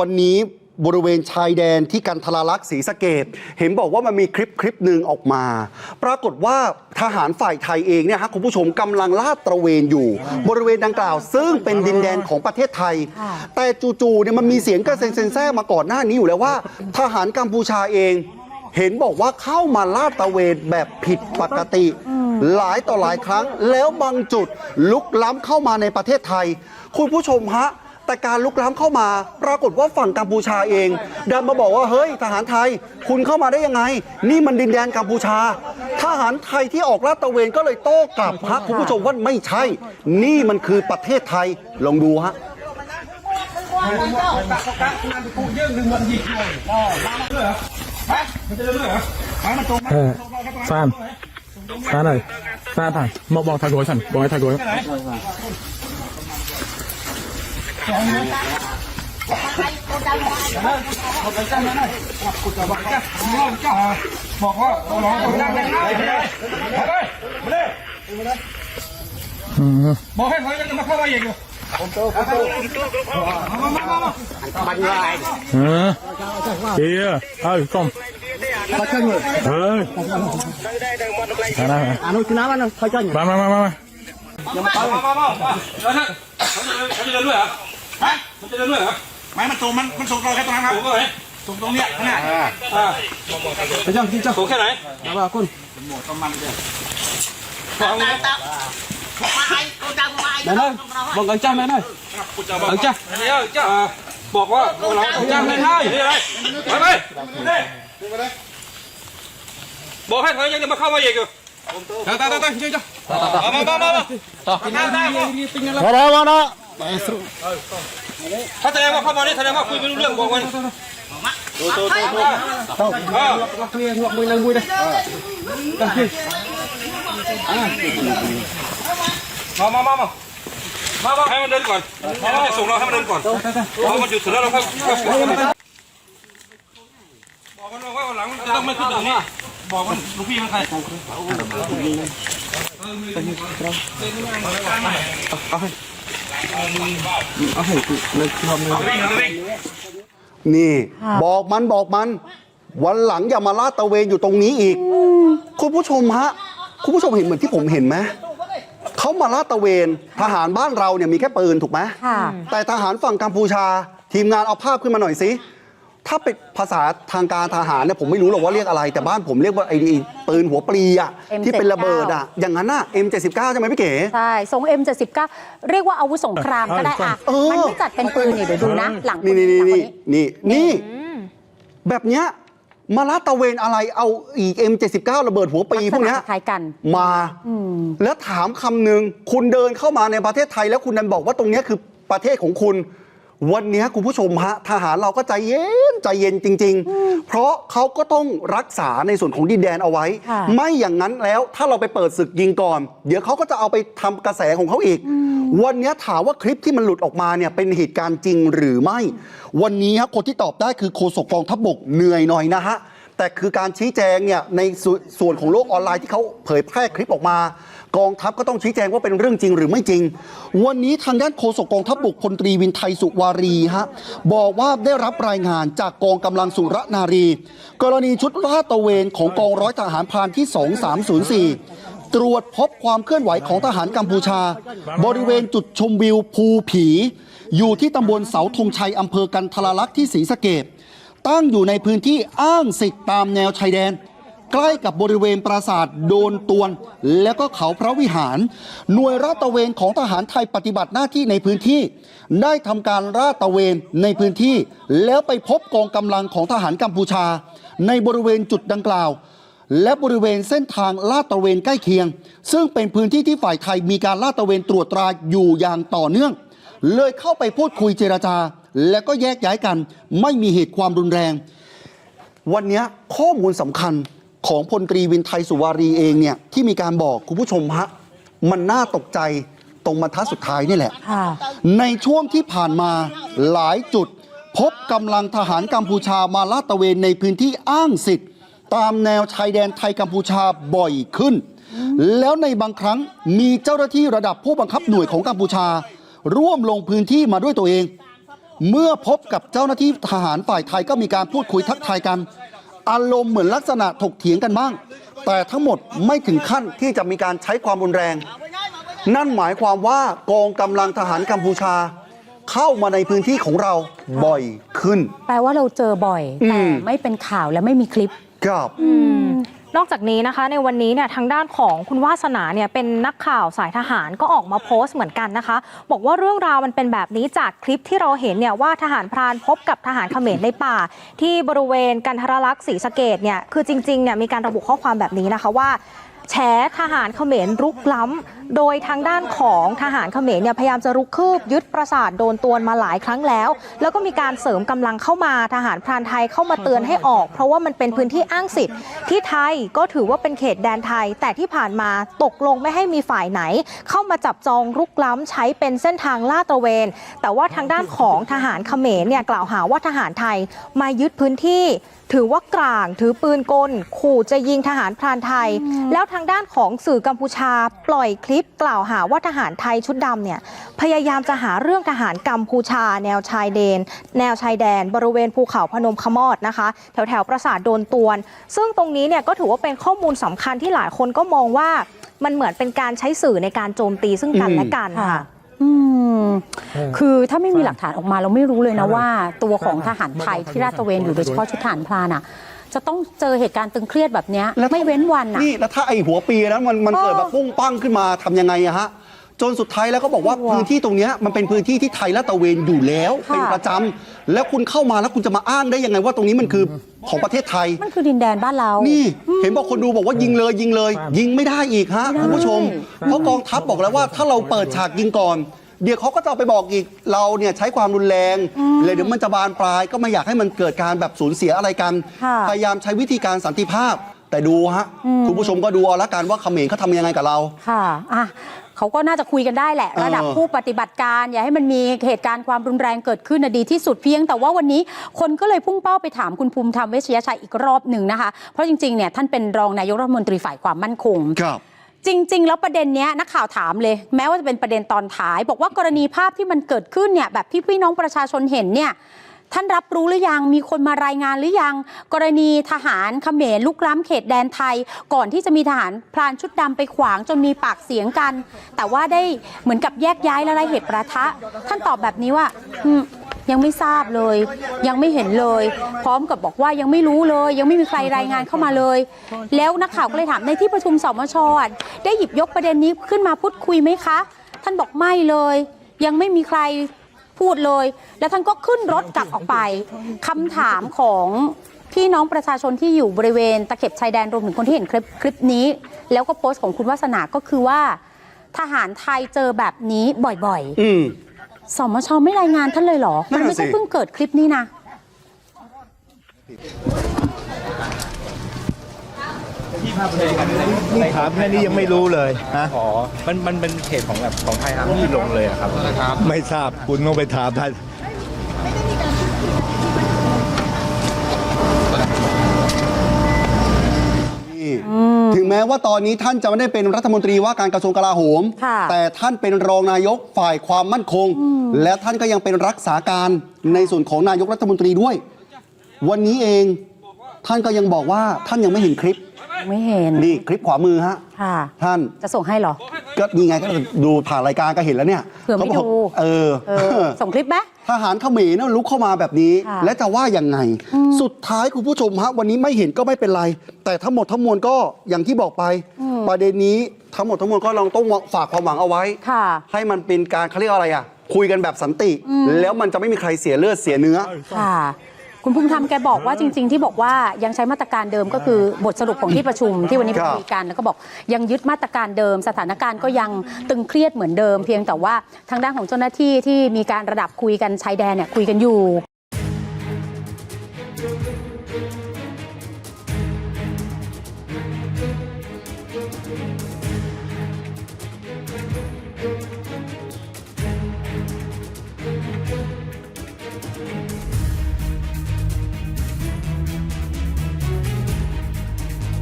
วันนี้บริเวณชายแดนที่กันทราลักษณ์ศรีสะเกดเห็นบอกว่ามันมีคลิปคลิปหนึ่งออกมา ปรากฏว่าทหารฝ่ายไทยเองเนี่ยฮะคุณผู้ชมกำลังลาดตระเวนอยู่ บริเวณดังกล่าว ซึ่งเป็นดินแดนของประเทศไทย แต่จู่ๆเนี่ยมันมีเสียงกระเซ็นเซนแซ่มาก่อนหน้านี้อยู่แล้วว่า ทหารกัมพูชาเอง เห็นบอกว่าเข้ามาลาดตระเวนแบบผิดปกติ หลายต่อหลายครั้งแล้วบางจุดลุกล้ำเข้ามาในประเทศไทย คุณผู้ชมฮะ แต่การลุกล้ำเข้ามา ปรากฏว่าฝั่งกัมพูชาเอง ดันมาบอกว่าเฮ้ยทหารไทย คุณเข้ามาได้ยังไง นี่มันดินแดนกัมพูชา ทหารไทยที่ออกลาดตระเวนก็เลยโต้กลับฮะคุณผู้ชมว่าไม่ใช่ นี่มันคือประเทศไทยลองดูฮะเออฟานฟานหน่อยฟานถ่ายบอกบอกถ่ายโกยฉันบอกให้ถ่ายโกย บอกว่าเราลองนั่งได้ไหมบอกให้เขาจะมาเข้ามาเองอยู่เออเฮียเอ้ยกลมเฮ้ยมาได้ไหม Anu kenapa nih? Kau jangan. มามามามา มามามามาแล้วนะเขาจะเดินด้วยเหรอฮะมันจะเดินด้วยเหรอไม่มันส่งมันมันส่งเราแค่ตรงนั้นครับส่งตรงไหนส่งตรงเนี้ยขนาดอ่า Jangan, jangan. ส่งแค่ไหน Apa kun? ฟังนะ Mana? Bang gancang mana? เอาจ้าเดี๋ยวจ้าบอกว่าเราจ้างไม่ให้นี่อะไรไปไปบอกให้เขายังจะมาเข้ามาอีกอยู่ตาตาตาตาเจ้าเจ้ามามามามาต่อได้ได้ Mana mana ถ้าแสดงว่าเข้ามานี่แสดงว่าคุยไม่รู้เรื่องบอกมันโตโตโตโต Ni nguak mui lang mui dah. มามามามามามาให้มันเดินก่อนให้มันจะส่งเราให้มันเดินก่อนพอมันหยุดเสร็จแล้วเราค่อยบอกมันว่าหลังจะต้องไม่ขึ้นตรงนี้บอกมันลูกพี่มันใคร นี่ บอกมันบอกมัน วันหลังอย่ามาลาดตระเวนอยู่ตรงนี้อีก คุณผู้ชมฮะ คุณผู้ชมเห็นเหมือนที่ผมเห็นไหมเขามาลาดตระเวนทหารบ้านเราเนี่ยมีแค่ปืนถูกไหมค่ะแต่ทหารฝั่งกัมพูชา ทีมงานเอาภาพขึ้นมาหน่อยสิ ถ้าเป็นภาษาทางการทหารเนี่ยผมไม่รู้หรอกว่าเรียกอะไร แต่บ้านผมเรียกว่าไอ้ไอ้ปืนหัวปลีอะ M79 ที่เป็นระเบิดอะอย่างนั้นน่ะ M79 ใช่ไหมพี่เก๋ ใช่ทรง M79 เรียกว่าอาวุธสงครามก็ได้อะเออ มันไม่จัดเป็นปืนนี่เดี๋ยวดูนะ หลังนี่นี่หลังนี่คนนี่นี่นี่แบบเนี้ยมาลาดตระเวนอะไรเอาอีก M79 ระเบิดหัวปีพวกเนี้ยลัษณะคล้ายกัน มาแล้วถามคำหนึ่งคุณเดินเข้ามาในประเทศไทย แล้วคุณนันบอกว่าตรงเนี้ยคือประเทศของคุณ วันเนี้ยคุณผู้ชมฮะทหารเราก็ใจเย็นใจเย็นจริง ๆ เพราะเขาก็ต้องรักษาในส่วนของดินแดนเอาไว้ค่ะไม่อย่างนั้นแล้วถ้าเราไปเปิดศึกยิงก่อน เดี๋ยวเขาก็จะเอาไปทำกระแสของเขาอีก วันเนี้ยถามว่าคลิปที่มันหลุดออกมาเนี่ยเป็นเหตุการณ์จริงหรือไม่ วันนี้ฮะคนที่ตอบได้คือโฆษกกองทัพบกเหนื่อยหน่อยนะฮะแต่คือการชี้แจงเนี่ยในสส่วนของโลกออนไลน์ที่เขาเผยแพร่คลิปออกมา กองทัพก็ต้องชี้แจงว่าเป็นเรื่องจริงหรือไม่จริง วันนี้ทางด้านโฆษกกองทัพบกพลตรีวินไทยสุวารีฮะบอกว่าได้รับรายงานจากกองกำลังสุรนารี กรณีชุดลาดตระเวนของกองร้อยทหารพรานที่ 2304ตรวจพบความเคลื่อนไหวของทหารกัมพูชา บริเวณจุดชมวิวภูผี อยู่ที่ตำบลเสาธงชัยอำเภอกันทรลักษณ์ที่ศรีสะเกดตั้งอยู่ในพื้นที่อ้างสิทธิ์ตามแนวชายแดน ใกล้กับบริเวณปราสาทโดนตวน และก็เขาพระวิหาร หน่วยราดตระเวนของทหารไทยปฏิบัติหน้าที่ในพื้นที่ ได้ทำการราดตระเวนในพื้นที่ แล้วไปพบกองกำลังของทหารกัมพูชา ในบริเวณจุดดังกล่าว และบริเวณเส้นทางลาดตระเวนใกล้เคียง ซึ่งเป็นพื้นที่ที่ฝ่ายไทยมีการลาดตระเวนตรวจตราอยู่อย่างต่อเนื่อง เลยเข้าไปพูดคุยเจรจา และก็แยกย้ายกัน ไม่มีเหตุความรุนแรง วันนี้ข้อมูลสำคัญ ของพลตรีวินไทยสุวารีเองเนี่ยที่มีการบอกคุณผู้ชมฮะมันน่าตกใจตรงบรรทัดสุดท้ายนี่แหละ ค่ะ ในช่วงที่ผ่านมาหลายจุด พบกำลังทหารกัมพูชามาลาดตระเวนในพื้นที่อ้างสิทธิ์ ตามแนวชายแดนไทยกัมพูชาบ่อยขึ้น แล้วในบางครั้งมีเจ้าหน้าที่ระดับผู้บังคับหน่วยของกัมพูชา ร่วมลงพื้นที่มาด้วยตัวเอง เมื่อพบกับเจ้าหน้าที่ทหารฝ่ายไทยก็มีการพูดคุยทักทายกัน อารมณ์เหมือนลักษณะถกเถียงกันบ้าง แต่ทั้งหมดไม่ถึงขั้นที่จะมีการใช้ความรุนแรง นั่นหมายความว่ากองกำลังทหารกัมพูชา เข้ามาในพื้นที่ของเราบ่อยขึ้น แปลว่าเราเจอบ่อยอืมแต่ไม่เป็นข่าวและไม่มีคลิป ครับ นอกจากนี้นะคะในวันนี้เนี่ยทางด้านของคุณวาสนาเนี่ยเป็นนักข่าวสายทหารก็ออกมาโพสต์เหมือนกันนะคะ บอกว่าเรื่องราวมันเป็นแบบนี้จากคลิปที่เราเห็นเนี่ยว่าทหารพรานพบกับทหารเขมรในป่า ที่บริเวณกันทรลักษ์ศรีสะเกดเนี่ยคือจริงๆเนี่ยมีการระบุข้อความแบบนี้นะคะว่าแฉทหารเขมรรุกล้ำ โดยทางด้านของทหารเขมรเนี่ยพยายามจะรุกคืบยึดปราสาทโดนตวนมาหลายครั้งแล้ว แล้วก็มีการเสริมกำลังเข้ามาทหารพรานไทยเข้ามาเตือนให้ออก เพราะว่ามันเป็นพื้นที่อ้างสิทธิ์ที่ไทยก็ถือว่าเป็นเขตแดนไทย แต่ที่ผ่านมาตกลงไม่ให้มีฝ่ายไหน เข้ามาจับจองรุกล้ำใช้เป็นเส้นทางลาดตระเวน แต่ว่าทางด้านของทหารเขมรเนี่ยกล่าวหาว่าทหารไทยมายึดพื้นที่ถือว่ากลางถือปืนกล ขู่จะยิงทหารพรานไทย แล้วทางด้านของสื่อกัมพูชาปล่อยคลิปกล่าวหาว่าทหารไทยชุดดำเนี่ยพยายามจะหาเรื่องทหารกัมพูชา แนวชายแดนแนวชายแดน บริเวณภูเขาพนมขมอดนะคะ แถวแถวๆปราสาทโดนตวน ซึ่งตรงนี้เนี่ยก็ถือว่าเป็นข้อมูลสำคัญที่หลายคนก็มองว่ามันเหมือนเป็นการใช้สื่อในการโจมตีซึ่งกันและกันค่ะอืมคือถ้าไม่มีหลักฐานออกมาเราไม่รู้เลยนะว่า ตัวของทหารไทยที่ราดตระเวนอยู่โดยเฉพาะชุดทหารพรานอะ จะต้องเจอเหตุการณ์ตึงเครียดแบบเนี้ยแล้วไม่เว้นวันอะนี่แล้วถ้าไอหัวปีนั้นมันมันเออเกิดแบบปุ้งปั้งขึ้นมาทำยังไงอะฮะจนสุดท้ายแล้วก็บอกว่ากลัวพื้นที่ตรงเนี้ยมันเป็นพื้นที่ที่ไทยละตระเวนอยู่แล้วค่ะเป็นประจำแล้วคุณเข้ามาแล้วคุณจะมาอ้างได้ยังไงว่าตรงนี้มันคือของประเทศไทย มันคือดินแดนบ้านเรา นี่ เห็นบอกคนดูบอกว่ายิงเลยยิงเลย ยิงไม่ได้อีกฮะไม่ได้คุณผู้ชม เพราะกองทัพบอกแล้วว่าถ้าเราเปิดฉากยิงก่อน เดี๋ยวเขาก็จะเอาไปบอกอีกเราเนี่ยใช้ความรุนแรงเลยเดี๋ยวมันจะบานปลาย ก็ไม่อยากให้มันเกิดการแบบสูญเสียอะไรกัน ค่ะ พยายามใช้วิธีการสันติภาพ แต่ดูฮะคุณผู้ชมก็ดูเอาละกันว่าเขมรเขาทำยังไงกับเรา ค่ะอะ เขาก็น่าจะคุยกันได้แหละ เออระดับผู้ปฏิบัติการ อย่าให้มันมีเหตุการณ์ความรุนแรงเกิดขึ้นนะดีที่สุดเพียง แต่ว่าวันนี้คนก็เลยพุ่งเป้าไปถามคุณภูมิธรรมเวชยชัยอีกรอบหนึ่งนะคะ เพราะจริงๆเนี่ยท่านเป็นรองนายกรัฐมนตรีฝ่ายความมั่นคง ครับ จริง ๆ แล้วประเด็นเนี้ยนักข่าวถามเลย แม้ว่าจะเป็นประเด็นตอนท้าย บอกว่ากรณีภาพที่มันเกิดขึ้นเนี่ยแบบที่พี่น้องประชาชนเห็นเนี่ยท่านรับรู้หรือยัง มีคนมารายงานหรือยัง กรณีทหารเขมรลุกล้ำเขตแดนไทย ก่อนที่จะมีทหารพรานชุดดำไปขวางจนมีปากเสียงกัน แต่ว่าได้เหมือนกับแยกย้ายและไรเหตุประทะ ท่านตอบแบบนี้ว่า ยังไม่ทราบเลย ยังไม่เห็นเลย พร้อมกับบอกว่ายังไม่รู้เลย ยังไม่มีใครรายงานเข้ามาเลย แล้วนักข่าวก็เลยถามในที่ประชุมสมชอะได้หยิบยกประเด็นนี้ขึ้นมาพูดคุยไหมคะ ท่านบอกไม่เลย ยังไม่มีใครพูดเลย แล้วท่านก็ขึ้นรถกลับออกไปคำถามของพี่น้องประชาชนที่อยู่บริเวณตะเข็บชายแดนรวมถึงคนที่เห็นคลิปคลิปนี้ แล้วก็โพสต์ของคุณวาสนาก็คือว่า ทหารไทยเจอแบบนี้บ่อยอืมๆ สมชไม่รายงานท่านเลยเหรอ นั่มันนน่ะไม่ใช่สิ เพิ่งเกิดคลิปนี้นะไม่ถามแค่นี้ยังไม่รู้เลยฮะอ๋อ มัน มันเป็นเขตของแบบของไทยอาร์มี่ลงเลยอะครับ ไม่ทราบคุณต้องไปถามท่าน ถึงแม้ว่าตอนนี้ท่านจะไม่ได้เป็นรัฐมนตรีว่าการกระทรวงกลาโหม ค่ะ แต่ท่านเป็นรองนายกฝ่ายความมั่นคง และท่านก็ยังเป็นรักษาการในส่วนของนายกรัฐมนตรีด้วย วันนี้เองท่านก็ยังบอกว่าท่านยังไม่เห็นคลิป ไม่เห็นนี่คลิปขวามือฮะ ค่ะ ท่าน จะส่งให้เหรอ ก็นี่ไงก็ดูผ่านรายการก็เห็นแล้วเนี่ยเผื่อไม่ขาบอกดูเออ เออ ส่งคลิปไหม ทหารเขมรนะลุกเข้ามาแบบนี้ ค่ะและจะว่ายังไง สุดท้ายคุณผู้ชมฮะวันนี้ไม่เห็นก็ไม่เป็นไร แต่ทั้งหมดทั้งมวลก็อย่างที่บอกไป ประเด็นนี้ทั้งหมดทั้งมวลก็ลองต้องฝากความหวังเอาไว้ค่ะ ให้มันเป็นการเขาเรียกอะไรอะ คุยกันแบบสันติ แล้วมันจะไม่มีใครเสียเลือดเสียเนื้อ ค่ะ คุณภูมิธรรมแกบอกว่าจริง ๆ ที่บอกว่ายังใช้มาตรการเดิมก็คือบทสรุปของที่ประชุมที่วันนี้ไปคุยกันแล้วก็บอกยังยึดมาตรการเดิม สถานการณ์ก็ยังตึงเครียดเหมือนเดิม เพียงแต่ว่าทางด้านของเจ้าหน้าที่ที่มีการระดับคุยกันชายแดนเนี่ยคุยกันอยู่